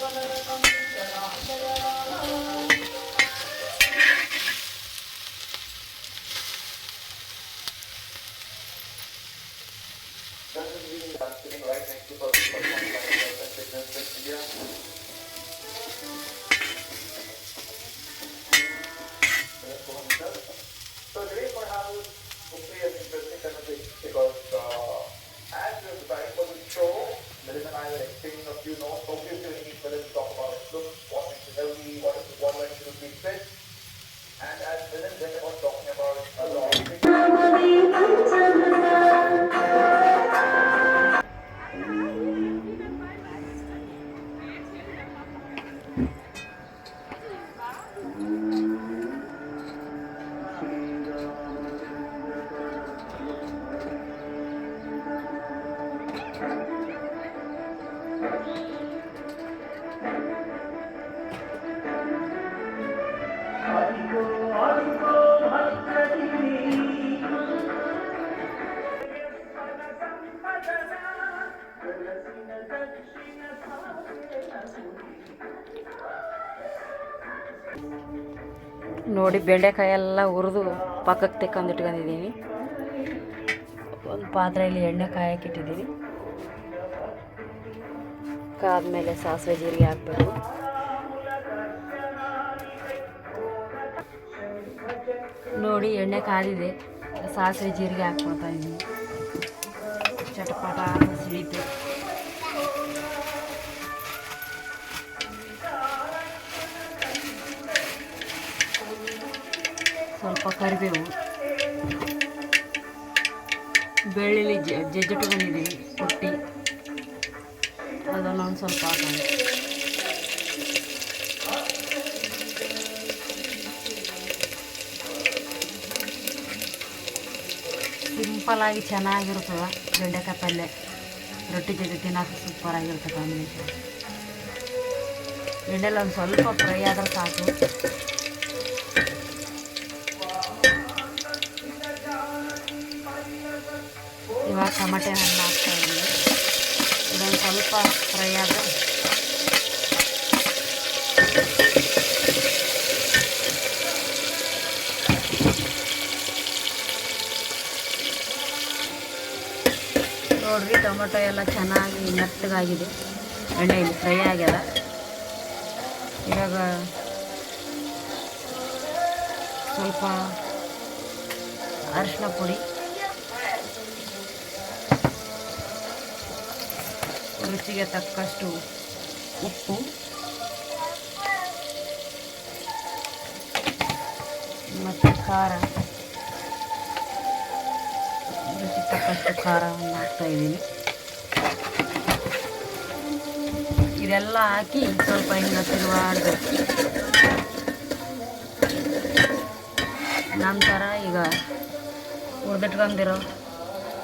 ಸಕಲರ ಕಂಠ ರಾಜಯ ರಾಮ ನೋಡಿ ಬೆಂಡೆಕಾಯಿ ಎಲ್ಲ ಹುರಿದು ಪಕ್ಕಕ್ಕೆ ತೆಕ್ಕೊಂಡು ಇಟ್ಕೊಂಡಿದ್ದೀನಿ. ಒಂದು ಪಾತ್ರೆಯಲ್ಲಿ ಎಣ್ಣೆ ಕಾಯಕ್ಕೆ ಇಟ್ಟಿದ್ದೀನಿ. ಕಾದ್ಮೇಲೆ ಸಾಸಿವೆ ಜೀರಿಗೆ ಹಾಕ್ಬೇಕು. ನೋಡಿ ಎಣ್ಣೆ ಕಾದಿದೆ. ಸಾಸಿವೆ ಜೀರಿಗೆ ಹಾಕ್ಕೊಳ್ತಾ ಇದ್ದೀನಿ. ಚಟಪಟ ಸಿಡಿತು ಸ್ವಲ್ಪ ಕರಿಬೇವು ಬೆಳ್ಳುಳ್ಳಿ ಜಜ್ಜಿಟ್ಟು ಬಂದಿದ್ದೀವಿ ಕೊಟ್ಟಿ. ಅದನ್ನು ಒಂದು ಸ್ವಲ್ಪ ಹಾಕೋಣ. ಸಿಂಪಲಾಗಿ ಚೆನ್ನಾಗಿರ್ತದೆ ಬೆಂಡೆಕಾಯಿ ಪಲ್ಯ ರೊಟ್ಟಿ ಜೊತೆ ತಿನ್ನೋಕೆ ಸೂಪರಾಗಿರ್ತದೆ ಕಾಂಬಿನೇಷನ್ ಎಣ್ಣೆಲ್ಲ ಒಂದು ಸ್ವಲ್ಪ ಫ್ರೈ ಆದ್ರೆ ಸಾಕು. ಟಮಟೆ ಹಣ್ಣು ಹಾಕ್ತಾ ಇದ್ದೀವಿ ಇದೊಂದು ಸ್ವಲ್ಪ ಫ್ರೈ ಆದರೆ ನೋಡ್ರಿ, ಟೊಮೊಟೊ ಎಲ್ಲ ಚೆನ್ನಾಗಿ ಮೆತ್ತಗಾಗಿದೆ. ಎಣ್ಣೆಯಲ್ಲಿ ಫ್ರೈ ಆಗ್ಯದ. ಇವಾಗ ಸ್ವಲ್ಪ ಅರಿಶಿನ ಪುಡಿ. ರುಚಿಗೆ ತಕ್ಕಷ್ಟು ಉಪ್ಪು. ಮತ್ತು ಖಾರ. ರುಚಿಗೆ ತಕ್ಕಷ್ಟು ಖಾರವನ್ನು ಹಾಕ್ತಾ ಇದ್ದೀನಿ. ಇದೆಲ್ಲ ಹಾಕಿ ಸ್ವಲ್ಪ ಹಿಂಗೆ ತಿರುವಾಡಬೇಕು ನಂತರ ಈಗ ಹುರಿದಿಟ್ಕೊಂಡಿರೋ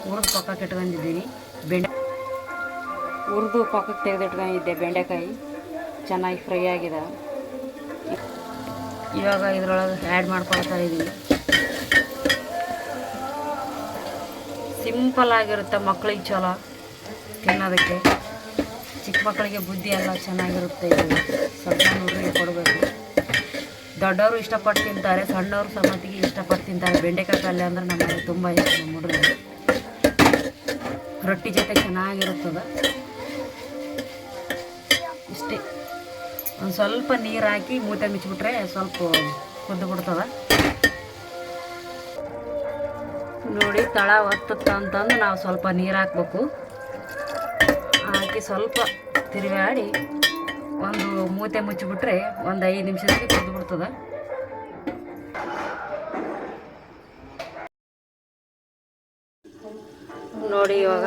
ಹುರಿದು ಪಕ್ಕಕ್ಕೆ ಇಟ್ಕೊಂಡಿದ್ದೀನಿ ಬೆಂಡೆ ಹುರಿದು ಪಕ್ಕಕ್ಕೆ ತೆಗೆದಿಟ್ಕೊಂಡಿದ್ದೆ ಬೆಂಡೆಕಾಯಿ. ಚೆನ್ನಾಗಿ ಫ್ರೈ ಆಗಿದೆ. ಇವಾಗ ಇದ್ರೊಳಗೆ ಆ್ಯಡ್ ಮಾಡ್ಕೊಳ್ತಾ ಇದ್ದೀನಿ ಸಿಂಪಲ್ ಆಗಿರುತ್ತೆ ಮಕ್ಕಳಿಗೆ ಚಲೋ ತಿನ್ನೋದಕ್ಕೆ. ಚಿಕ್ಕ ಮಕ್ಕಳಿಗೆ ಬುದ್ಧಿ ಎಲ್ಲ ಚೆನ್ನಾಗಿರುತ್ತೆ ಇದು. ಸಣ್ಣ ಹುಡುಗರಿಗೆ ಕೊಡಬೇಕು. ದೊಡ್ಡವರು ಇಷ್ಟಪಟ್ಟು ತಿಂತಾರೆ, ಸಣ್ಣವರು ಸಮತಿಗೆ ಇಷ್ಟಪಟ್ಟು ತಿಂತಾರೆ. ಬೆಂಡೆಕಾಯಿ ಪಲ್ಯ ಅಂದರೆ ನಮಗೆ ತುಂಬ ಇಷ್ಟ, ನಮ್ಮ ರೊಟ್ಟಿ ಜೊತೆ ಚೆನ್ನಾಗಿರುತ್ತದೆ. ಒಂದು ಸ್ವಲ್ಪ ನೀರು ಹಾಕಿ ಮೂತೆ ಮುಚ್ಚಿಬಿಟ್ರೆ ಸ್ವಲ್ಪ ಕುದ್ದು ಬಿಡ್ತದ. ನೋಡಿ ತಳ ಒತ್ತುತ್ತ ಅಂತಂದು ನಾವು ಸ್ವಲ್ಪ ನೀರು ಹಾಕ್ಬೇಕು. ಹಾಕಿ ಸ್ವಲ್ಪ ತಿರುಗಾಡಿ ಒಂದು ಮೂತೆ ಮುಚ್ಚಿಬಿಟ್ರೆ ಒಂದು ಐದು ನಿಮಿಷದಲ್ಲಿ ಕುದ್ದು ಬಿಡ್ತದೆ. ನೋಡಿ ಇವಾಗ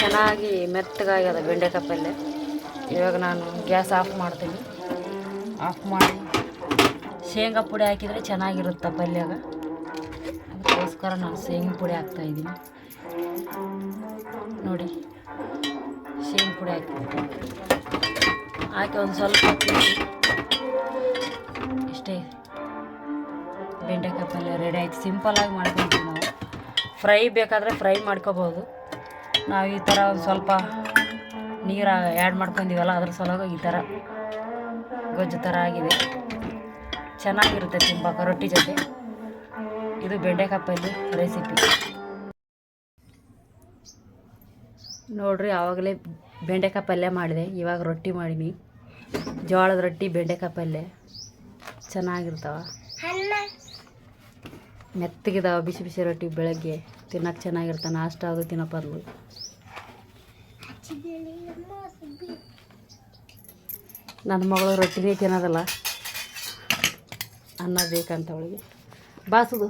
ಚೆನ್ನಾಗಿ ಮೆತ್ತಗಾಗ್ಯದ ಬೆಂಡೆಕಾಯಿ ಪಲ್ಯ ಇವಾಗ ನಾನು ಗ್ಯಾಸ್ ಆಫ್ ಮಾಡ್ತೀನಿ. ಆಫ್ ಮಾಡಿ. ಶೇಂಗಾ ಪುಡಿ ಹಾಕಿದರೆ ಚೆನ್ನಾಗಿರುತ್ತೆ ಪಲ್ಯಾಗ. ಅದಕ್ಕೋಸ್ಕರ ನಾನು ಶೇಂಗಾ ಪುಡಿ ಹಾಕ್ತಾಯಿದ್ದೀನಿ ನೋಡಿ, ಶೇಂಗಾ ಪುಡಿ ಹಾಕಿ ಹಾಕಿ ಒಂದು ಸ್ವಲ್ಪ ಇಷ್ಟೇ ಬೆಂಡೆಕಾಯಿ ಪಲ್ಯ ರೆಡಿ ಆಯ್ತು. ಸಿಂಪಲಾಗಿ ಮಾಡ್ಕೊತೀವಿ ನಾವು. ಫ್ರೈ ಬೇಕಾದರೆ ಫ್ರೈ ಮಾಡ್ಕೋಬೋದು. ನಾವು ಈ ಥರ ಒಂದು ಸ್ವಲ್ಪ ನೀರು ಆ್ಯಡ್ ಮಾಡ್ಕೊಂಡಿವಲ್ಲ, ಅದ್ರ ಸಲುವಾಗಿ ಈ ಥರ ಗೊಜ್ಜು ಥರ ಆಗಿದೆ. ಚೆನ್ನಾಗಿರುತ್ತೆ ತಿಂಬಾಕ ರೊಟ್ಟಿ ಜೊತೆ. ಇದು ಬೆಂಡೆಕಾಯಿ ಪಲ್ಯ ರೆಸಿಪಿ ನೋಡ್ರಿ, ಆವಾಗಲೇ ಬೆಂಡೆಕಾಯಿ ಪಲ್ಯ ಮಾಡಿದೆ, ಇವಾಗ ರೊಟ್ಟಿ ಮಾಡೀನಿ. ಜೋಳದ ರೊಟ್ಟಿ ಬೆಂಡೆಕಾಯಿ ಪಲ್ಯ ಚೆನ್ನಾಗಿರ್ತಾವ. ಮೆತ್ತಗಿದಾವ, ಬಿಸಿ ಬಿಸಿ ರೊಟ್ಟಿ ಬೆಳಗ್ಗೆ. ತಿನ್ನಕ್ಕೆ ಚೆನ್ನಾಗಿರ್ತಾನೆ ನಾಷ್ಟ ಅದು ತಿನ್ನೋ ಬದಲು. ನನ್ನ ಮಗಳು ರೊಟ್ಟಿನೇ ತಿನ್ನೋದಲ್ಲ ಅನ್ನ ಬೇಕಂತ ಅವಳಿಗೆ. ಬಾಸುದು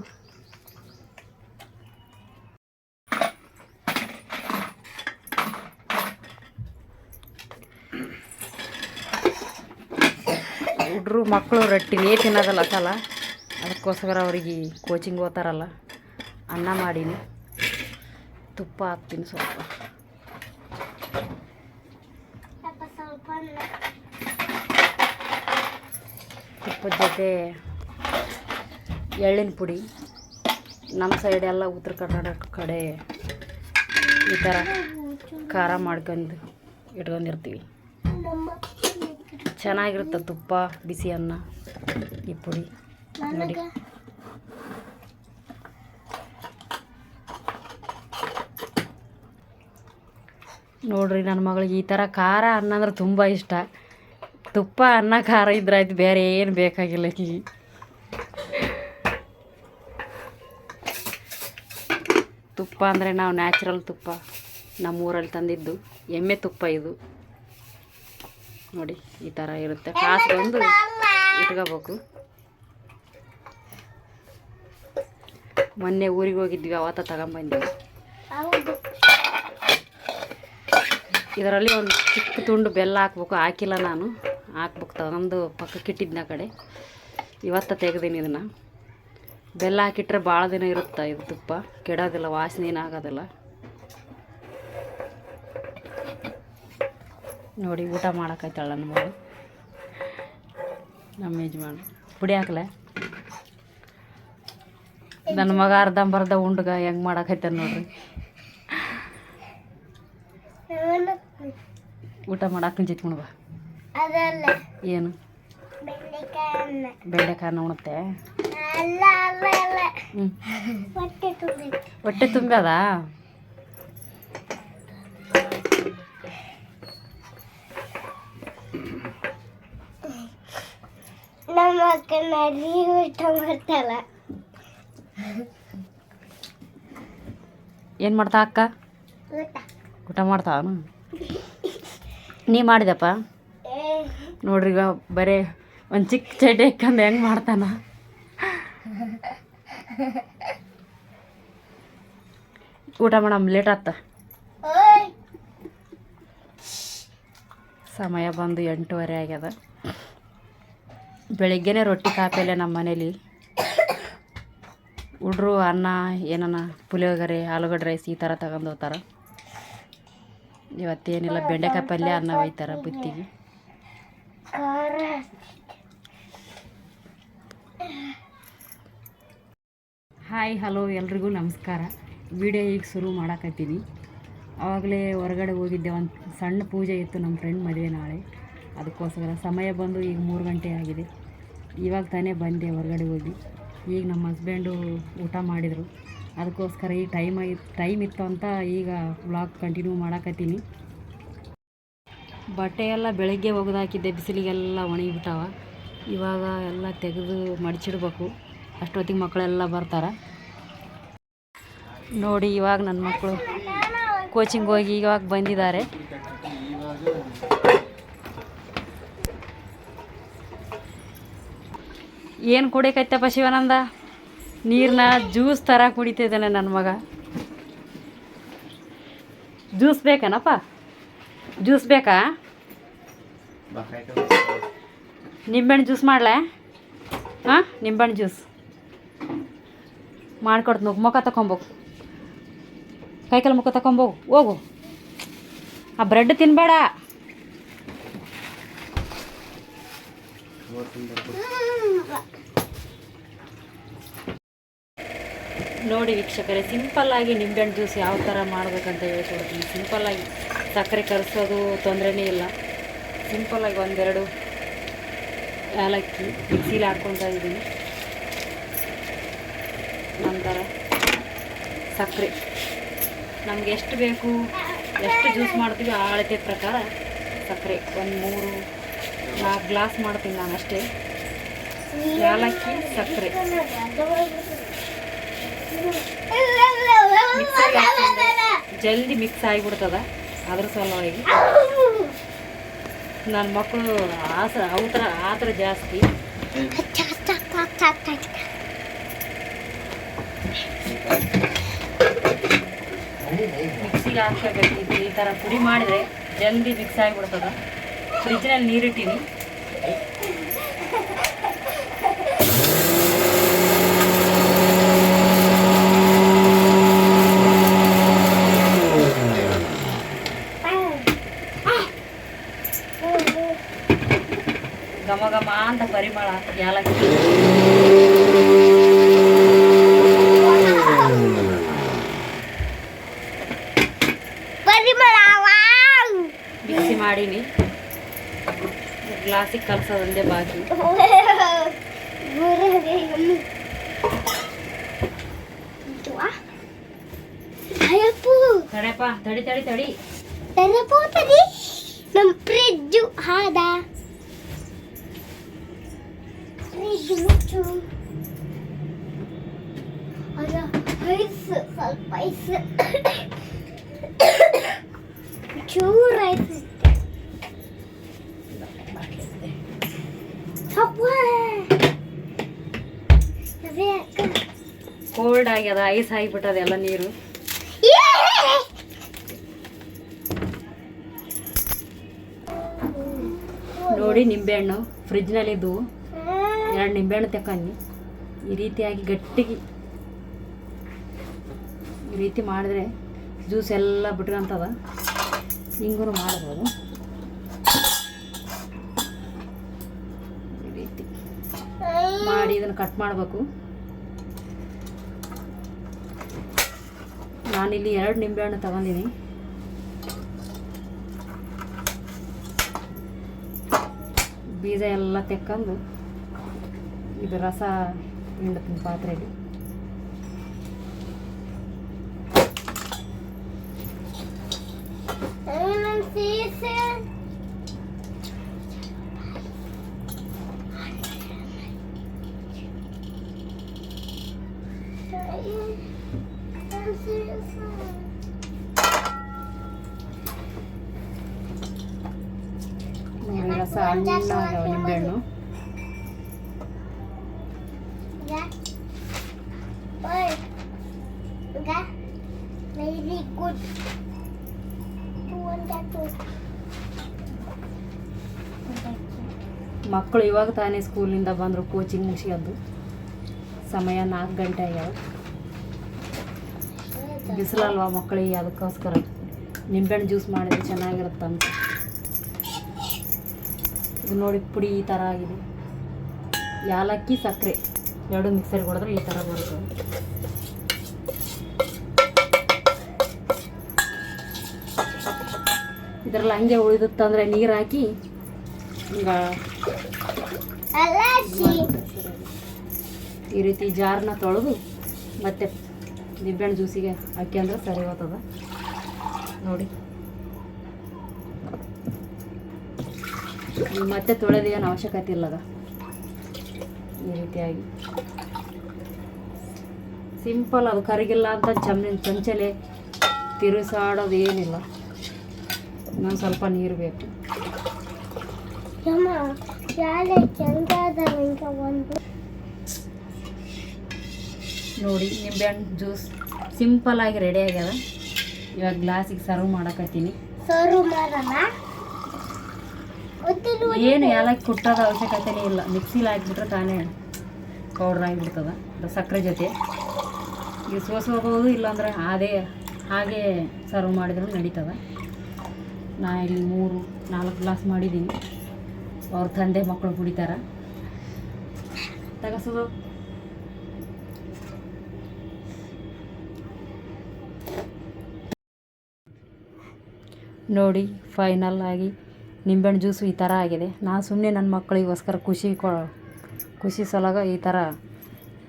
ಹುಡ್ರು ಮಕ್ಕಳು ರೊಟ್ಟಿನೇ ತಿನ್ನೋದಲ್ಲ ಸಲ, ಅದಕ್ಕೋಸ್ಕರ ಅವ್ರಿಗೆ ಕೋಚಿಂಗ್ ಓದ್ತಾರಲ್ಲ, ಅನ್ನ ಮಾಡೀನಿ. ತುಪ್ಪ ಹಾಕ್ತೀನಿ ಸ್ವಲ್ಪ. ತುಪ್ಪದ ಜೊತೆ ಎಳ್ಳಿನ ಪುಡಿ, ನಮ್ಮ ಸೈಡ್ ಎಲ್ಲ ಉತ್ತರ ಕರ್ನಾಟಕ ಕಡೆ ಈ ಥರ ಖಾರ ಮಾಡ್ಕೊಂಡು ಇಟ್ಕೊಂಡಿರ್ತೀವಿ. ಚೆನ್ನಾಗಿರುತ್ತೆ ತುಪ್ಪ, ಬಿಸಿ ಅನ್ನ ಈ ಪುಡಿ. ನೋಡಿ. ನೋಡ್ರಿ ನನ್ನ ಮಗಳಿಗೆ ಈ ಥರ ಖಾರ ಅನ್ನ ಅಂದ್ರೆ ತುಂಬ ಇಷ್ಟ. ತುಪ್ಪ ಅನ್ನ ಖಾರ ಇದ್ರೆ ಆಯ್ತು ಬೇರೆ ಏನು ಬೇಕಾಗಿಲ್ಲ ಇಲ್ಲಿ. ತುಪ್ಪ ಅಂದರೆ ನಾವು ನ್ಯಾಚುರಲ್ ತುಪ್ಪ. ನಮ್ಮ ಊರಲ್ಲಿ ತಂದಿದ್ದು ಎಮ್ಮೆ ತುಪ್ಪ ಇದು. ನೋಡಿ ಈ ಥರ ಇರುತ್ತೆ. ಕಾಸು ಬಂದು ಇಟ್ಕೋಬೇಕು. ಮೊನ್ನೆ ಊರಿಗೆ ಹೋಗಿದ್ವಿ ಅವತ್ತ ತಗೊಂಬಂದ್ವಿ. ಇದರಲ್ಲಿ ಒಂದು ಚಿಕ್ಕ ತುಂಡು ಬೆಲ್ಲ ಹಾಕ್ಬೇಕು ಹಾಕಿಲ್ಲ ನಾನು. ಹಾಕ್ಬೇಕು ನಮ್ಮದು ಪಕ್ಕಕ್ಕೆ ಇಟ್ಟಿದ್ನ ಆ ಕಡೆ. ಇವತ್ತು ತೆಗ್ದೀನಿ ಇದನ್ನು. ಬೆಲ್ಲ ಹಾಕಿಟ್ರೆ ಭಾಳ ದಿನ ಇರುತ್ತೆ ಇದು ತುಪ್ಪ? ಕೆಡೋದಿಲ್ಲ ವಾಸನೆ ಏನಾಗೋದಿಲ್ಲ ನೋಡಿ ಊಟ ಮಾಡೋಕ್ಕಾಯ್ತಾಳ ನನ್ನ ಮಗಳು ನಮ್ಮ ಯಜಮಾನ್ ಪುಡಿ ಹಾಕ್ಲೆ? ನನ್ನ ಮಗ ಅರ್ಧಂಬರ್ಧ ಉಂಡ್ಗ ಹೆಂಗೆ ಮಾಡಕೈತಾನ ನೋಡ್ರಿ. ಊಟ ಮಾಡಕ್ಕೆ ಜಿತ್ಕೊಂಡು ಬಾ ಏನು? ಬೆಂಡೆಕಾಯಿ ಉಣುತ್ತೆ? ಹೊಟ್ಟೆ ತುಂಬ್ಯದ? ನಮ್ಮ ಅಕ್ಕನ ಊಟ ಮಾಡ್ತಾಳ ಏನು ಮಾಡ್ತಾ ಅಕ್ಕ? ಊಟ. ಮಾಡ್ತಾವನು ನೀ ಮಾಡಿದಪ್ಪ? ನೋಡ್ರಿ ಈಗ ಬರೇ ಒಂದು ಚಿಕ್ಕ ಚಡ್ಡಿ ಹಾಕಂದು ಹೆಂಗೆ ಮಾಡ್ತಾನ? ಊಟ ಮಾಡಮ್ ಲೇಟ್ ಆತ. ಸಮಯ ಬಂದು ಎಂಟೂವರೆ ಆಗ್ಯದ. ಬೆಳಿಗ್ಗೆನೆ ರೊಟ್ಟಿ ಕಾಪೆಲೆ ನಮ್ಮ ಮನೇಲಿ. ಹುಡ್ರು ಅನ್ನ ಏನನ್ನ ಪುಳಿಯೋಗರೆ ಆಲೂಗಡ್ಡೆ ರೈಸ್ ಈ ಥರ ತಗೊಂಡು ಹೋಗ್ತಾರೆ. ಇವತ್ತೇನಿಲ್ಲ ಬೆಂಡೆಕಾಯಿ ಪಲ್ಯ ಅನ್ನ ಒಯ್ತಾರೆ ಬುತ್ತಿಗೆ. ಹಾಯ್, ಹಲೋ ಎಲ್ರಿಗೂ ನಮಸ್ಕಾರ. ವಿಡಿಯೋ ಈಗ ಶುರು ಮಾಡಾಕತ್ತೀನಿ. ಆವಾಗಲೇ ಹೊರಗಡೆ ಹೋಗಿದ್ದೆ, ಒಂದು ಸಣ್ಣ ಪೂಜೆ ಇತ್ತು ನಮ್ಮ ಫ್ರೆಂಡ್ ಮದುವೆ ನಾಳೆ. ಅದಕ್ಕೋಸ್ಕರ ಸಮಯ ಬಂದು ಈಗ ಮೂರು ಗಂಟೆ ಆಗಿದೆ. ಇವಾಗ ತಾನೇ ಬಂದೆ ಹೊರಗಡೆ ಹೋಗಿ. ಈಗ ನಮ್ಮ ಹಸ್ಬೆಂಡು ಊಟ ಮಾಡಿದರು. ಅದಕ್ಕೋಸ್ಕರ ಈ ಟೈಮ್ ಟೈಮ್ ಇತ್ತು ಅಂತ ಈಗ ವ್ಲಾಗ್ ಕಂಟಿನ್ಯೂ ಮಾಡಾಕತ್ತೀನಿ. ಬಟ್ಟೆ ಎಲ್ಲ ಬೆಳಗ್ಗೆ ಒಗೆದಾಕಿದ್ದೆ, ಬಿಸಿಲಿಗೆಲ್ಲ ಒಣಗಿಬಿಟ್ಟಾವ. ಇವಾಗ ಎಲ್ಲ ತೆಗೆದು ಮಡಚಿಡ್ಬೇಕು. ಅಷ್ಟೊತ್ತಿಗೆ ಮಕ್ಕಳೆಲ್ಲ ಬರ್ತಾರೆ. ನೋಡಿ, ಇವಾಗ ನನ್ನ ಮಕ್ಕಳು ಕೋಚಿಂಗ್ ಹೋಗಿ ಇವಾಗ ಬಂದಿದ್ದಾರೆ. ಏನು ಕುಡಿಯಕೈತಪ್ಪ ಶಿವಾನಂದ? ನೀರನ್ನ ಜ್ಯೂಸ್ ಥರ ಕುಡಿತಿದ್ದಾನೆ ನನ್ನ ಮಗ. ಜ್ಯೂಸ್ ಬೇಕನಪ್ಪ? ಜ್ಯೂಸ್ ಬೇಕಾ? ನಿಂಬೆಹಣ್ಣು ಜ್ಯೂಸ್ ಮಾಡಲೇ? ಹಾಂ? ನಿಂಬೆಹಣ್ಣು ಜ್ಯೂಸ್. ಮಾಡ್ಕೊಡ್ತು ಮುಖ ತಗೊಂಬೋಗು ಕೈಕಾಲು ಮುಖ ತಗೊಂಬೋಗು ಹೋಗು. ಆ ಬ್ರೆಡ್ ತಿನ್ನಬೇಡ ನೋಡಿ ವೀಕ್ಷಕರೇ ಸಿಂಪಲ್ಲಾಗಿ ನಿಂಬೆಹಣ್ಣು ಜ್ಯೂಸ್ ಯಾವ ಥರ ಮಾಡ್ಬೇಕಂತ ಹೇಳ್ಕೊಡ್ತೀನಿ. ಸಿಂಪಲ್ಲಾಗಿ. ಸಕ್ಕರೆ ಕರೆಸೋದು ತೊಂದರೆನೇ ಇಲ್ಲ. ಸಿಂಪಲ್ಲಾಗಿ ಒಂದೆರಡು ಏಲಕ್ಕಿ ಮಿಕ್ಸಿಲಿ ಹಾಕ್ಕೊತಾ ಇದ್ದೀನಿ. ನಂತರ ಸಕ್ಕರೆ. ನಮ್ಗೆ ಎಷ್ಟು ಬೇಕು, ಎಷ್ಟು ಜ್ಯೂಸ್ ಮಾಡ್ತೀವಿ ಆ ಅಳತೆ ಪ್ರಕಾರ ಸಕ್ಕರೆ. ಒಂದು ಮೂರು, ನಾಲ್ಕು ಗ್ಲಾಸ್ ಮಾಡ್ತೀನಿ ನಾನು ಅಷ್ಟೇ. ಏಲಕ್ಕಿ, ಸಕ್ಕರೆ. ಜಲ್ದಿ ಮಿಕ್ಸ್ ಆಗಿಬಿಡ್ತದ. ಅದ್ರ ಸಲುವಾಗಿ ನನ್ನ ಮಕ್ಕಳು ಆಸ ಅವತರ ಆ ಥರ ಜಾಸ್ತಿ. ಮಿಕ್ಸಿಗೆ ಹಾಕ್ಕೋಬೇಕು ಈ ಥರ ಪುಡಿ ಮಾಡಿದರೆ ಜಲ್ದಿ ಮಿಕ್ಸ್ ಆಗಿಬಿಡ್ತದ. ಫ್ರಿಜ್ನಲ್ಲಿ ನೀರಿಟ್ಟಿನಿ. ಘಮ ಘಮ ಅಂತ ಪರಿಮಳ ಬಿಸಿ ಮಿಕ್ಸಿ ಮಾಡೀನಿ ಗ್ಲಾಸಿಗೆ ಕಲ್ಸೋದಂದೇ ಬಾಕಿ. ಅಯ್ಯಪ್ಪು. ತಡೆಪ್ಪ ತಡಿ ತಡಿ ತಡಿ. ಐಸ್ ಚೂರು ಐಸ್ ಕೋಲ್ಡ್ ಆಗ್ಯದ ಐಸ್ ಆಗಿಬಿಟ್ಟದ ಎಲ್ಲ ನೀರು. ನೋಡಿ ನಿಂಬೆಹಣ್ಣು ಫ್ರಿಜ್ನಲ್ಲಿದ್ದು ಎರಡು ನಿಂಬೆಹಣ್ಣು ತಕೊಂಡಿ ಈ ರೀತಿಯಾಗಿ ಗಟ್ಟಿಗೆ ರೀತಿ ಮಾಡಿದ್ರೆ ಜ್ಯೂಸ್ ಎಲ್ಲ ಬಿಟ್ಕೊಂತದ. ಹಿಂಗೂ ಮಾಡ್ಬೋದು. ಈ ರೀತಿ ಮಾಡಿ ಇದನ್ನು ಕಟ್ ಮಾಡಬೇಕು. ನಾನಿಲ್ಲಿ ಎರಡು ನಿಂಬೆಹಣ್ಣು ತಗೊಂಡಿನಿ. ಬೀಜ ಎಲ್ಲ ತೆಕ್ಕಂದು ಇದು ರಸ ಹಿಂಡ್ತೀನಿ ಪಾತ್ರೆಗೆ. ನನ್ನ ಸೀಸೆ ನೋಡಿ ರಸ ಹಣ್ಣಾಗ್ಯಾವ ಮಕ್ಕಳು ಇವಾಗ ತಾನೇ ಸ್ಕೂಲಿಂದ ಬಂದರು ಕೋಚಿಂಗ್ ಮುಗಿಸ್ಕೊಂಡು. ಸಮಯ ನಾಲ್ಕು ಗಂಟೆ ಆಗ್ಯಾವ. ಬಿಸಿಲಲ್ವ ಮಕ್ಕಳಿಗೆ ಅದಕ್ಕೋಸ್ಕರ. ನಿಂಬೆಹಣ್ಣು ಜ್ಯೂಸ್ ಮಾಡಿದ್ರೆ ಚೆನ್ನಾಗಿರುತ್ತಂತ ಇದು ನೋಡಿ ಪುಡಿ ಈ ಥರ ಆಗಿದೆ. ಯಾಲಕ್ಕಿ ಸಕ್ಕರೆ. ಎರಡು ಮಿಕ್ಸರ್ಗೆ ಹೊಡೆದ್ರೆ ಈ ಥರ ಬರುತ್ತೆ ಇದರಲ್ಲಿ ಹಂಗೆ ಉಳಿದಿತ್ತಂದ್ರೆ ನೀರು ಹಾಕಿ ಹಿಂಗ. ಈ ರೀತಿ ಜಾರ್ನ ತೊಳೆದು ಮತ್ತೆ ನಿಂಬೆಹಣ್ಣು ಜ್ಯೂಸಿಗೆ ಹಾಕಿ ಅಂದ್ರೆ ಸರಿ ಹೋಗ್ತದ. ನೋಡಿ. ಮತ್ತೆ ತೊಳೆದು ಏನು ಅವಶ್ಯಕತೆ ಇಲ್ಲದ. ಈ ರೀತಿಯಾಗಿ. ಸಿಂಪಲ್ ಅದು. ಕರಿಗಿಲ್ಲ ಅಂತ ಚಮ್ಮಿನ ಚಮಚಲೆ ತಿರುಸಾಡೋದು ಏನಿಲ್ಲ ಇನ್ನೊಂದು ಸ್ವಲ್ಪ ನೀರು ಬೇಕು. ನೋಡಿ ನಿಂಬೆ ಹಣ್ಣು ಜ್ಯೂಸ್ ನಿಂಬೆಹಣ್ಣು ಸಿಂಪಲ್ಲಾಗಿ ರೆಡಿ ಆಗ್ಯದ. ಇವಾಗ ಗ್ಲಾಸಿಗೆ ಸರ್ವ್ ಮಾಡಕತ್ತೀನಿ. ಏನು ಏಲಕ್ಕಿ ಕುಟ್ಟೋದ ಅವಶ್ಯಕತೆನೇ ಇಲ್ಲ. ಮಿಕ್ಸಿಲಿ ಹಾಕ್ಬಿಟ್ರೆ ತಾನೇ ಪೌಡ್ರ್ ಆಗಿಬಿಡ್ತದ ಸಕ್ಕರೆ ಜೊತೆ. ಈಗ ಸೋಸ್ಕೋಬೋದು ಇಲ್ಲಾಂದ್ರೆ ಅದೇ ಹಾಗೆ ಸರ್ವ್ ಮಾಡಿದ್ರು ನಡೀತದ. ನಾ ಇಲ್ಲಿ ಮೂರು, ನಾಲ್ಕು ಗ್ಲಾಸ್ ಮಾಡಿದ್ದೀನಿ. ಅವ್ರ ತಂದೆ ಮಕ್ಕಳು ಕುಡಿತಾರ. ತಗಸೋದು. ನೋಡಿ ಫೈನಲ್ ಆಗಿ ನಿಂಬೆಹಣ್ಣು ಜ್ಯೂಸು ಈ ಥರ ಆಗಿದೆ. ನಾನು ಸುಮ್ಮನೆ ನನ್ನ ಮಕ್ಕಳಿಗೋಸ್ಕರ ಖುಷಿ ಕೊ, ಖುಷಿ ಸಲಗ ಈ ಥರ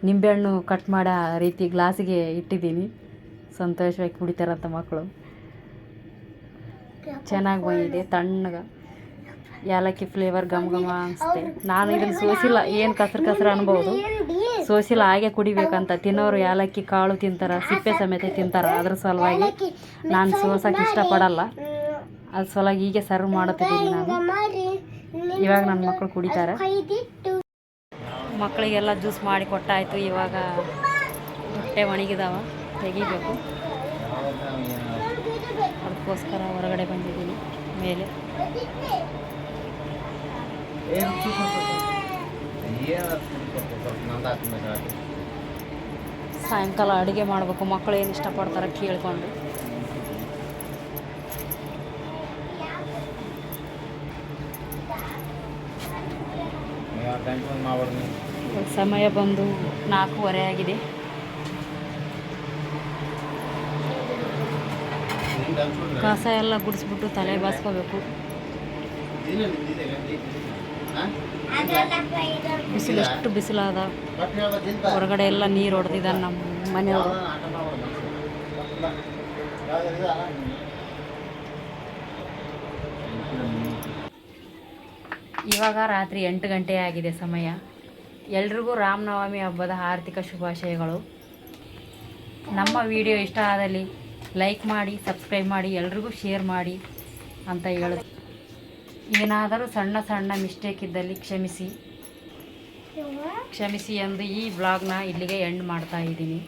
ನಿಂಬೆಹಣ್ಣು ಕಟ್ ಮಾಡೋ ರೀತಿ ಗ್ಲಾಸಿಗೆ ಇಟ್ಟಿದ್ದೀನಿ. ಸಂತೋಷವಾಗಿ ಕುಡಿತಾರಂತ ಮಕ್ಕಳು ಚೆನ್ನಾಗಿ ಬಂದಿದೆ ತಣ್ಣಗೆ. ಏಲಕ್ಕಿ ಫ್ಲೇವರ್ ಘಮ ಘಮ ಅನಿಸ್ತೆ ನಾನು ಇದನ್ನು ಸೋಸಿಲ್ಲ, ಏನು ಕಸ್ರು ಕಸ್ರು ಅನ್ಬೋದು. ಸೋಸಿಲ್ಲ, ಹಾಗೆ ಕುಡಿಬೇಕಂತ. ತಿನ್ನೋರು ಏಲಕ್ಕಿ ಕಾಳು ತಿಂತಾರೆ, ಸಿಪ್ಪೆ ಸಮೇತ ತಿಂತಾರ. ಅದ್ರ ಸಲುವಾಗಿ ನಾನು ಸೋಸಕ್ಕೆ ಇಷ್ಟಪಡಲ್ಲ. ಅದ್ರ ಸಲುವಾಗಿ ಹೀಗೆ ಸರ್ವ್ ಮಾಡುತ್ತಿದ್ದೀನಿ ನಾನು. ಇವಾಗ ನನ್ನ ಮಕ್ಕಳು ಕುಡಿತಾರೆ. ಮಕ್ಕಳಿಗೆಲ್ಲ ಜ್ಯೂಸ್ ಮಾಡಿ ಕೊಟ್ಟಾಯಿತು. ಇವಾಗ ಹೊಟ್ಟೆ ಒಣಗಿದಾವ. ತೆಗಿಬೇಕು. ಅದಕ್ಕೋಸ್ಕರ ಹೊರಗಡೆ ಬಂದಿದ್ದೀನಿ ಮೇಲೆ. ಸಾಯಂಕಾಲ ಅಡುಗೆ ಮಾಡಬೇಕು. ಮಕ್ಕಳು ಏನು ಇಷ್ಟಪಡ್ತಾರೆ ಕೇಳಿಕೊಂಡು. ಸಮಯ ಬಂದು ನಾಲ್ಕೂವರೆ ಆಗಿದೆ. ಕಸ ಎಲ್ಲ ಗುಡಿಸ್ಬಿಟ್ಟು ತಲೆ ಬಾಸ್ಕೋಬೇಕು. ಬಿಸಿಲು ಎಷ್ಟು ಬಿಸಿಲಾದ ಹೊರಗಡೆ ಎಲ್ಲ ನೀರು ಹೊಡೆದಿದ್ದ ನಮ್ಮ ಮನೆಯವರು. ಇವಾಗ ರಾತ್ರಿ ಎಂಟು ಗಂಟೆ ಆಗಿದೆ ಸಮಯ. ಎಲ್ರಿಗೂ ರಾಮನವಮಿ ಹಬ್ಬದ ಆರ್ಥಿಕ ಶುಭಾಶಯಗಳು. ನಮ್ಮ ವಿಡಿಯೋ ಇಷ್ಟ ಆದಲ್ಲಿ ಲೈಕ್ ಮಾಡಿ ಸಬ್ಸ್ಕ್ರೈಬ್ ಮಾಡಿ ಎಲ್ರಿಗೂ ಶೇರ್ ಮಾಡಿ ಅಂತ ಹೇಳೋದು. ಏನಾದರೂ ಸಣ್ಣ ಸಣ್ಣ ಮಿಸ್ಟೇಕ್ ಇದ್ದಲ್ಲಿ ಕ್ಷಮಿಸಿ. ಕ್ಷಮಿಸಿ ಎಂದು ಈ ಬ್ಲಾಗ್ನ ಇಲ್ಲಿಗೆ ಎಂಡ್ ಮಾಡ್ತಾ ಇದ್ದೀನಿ.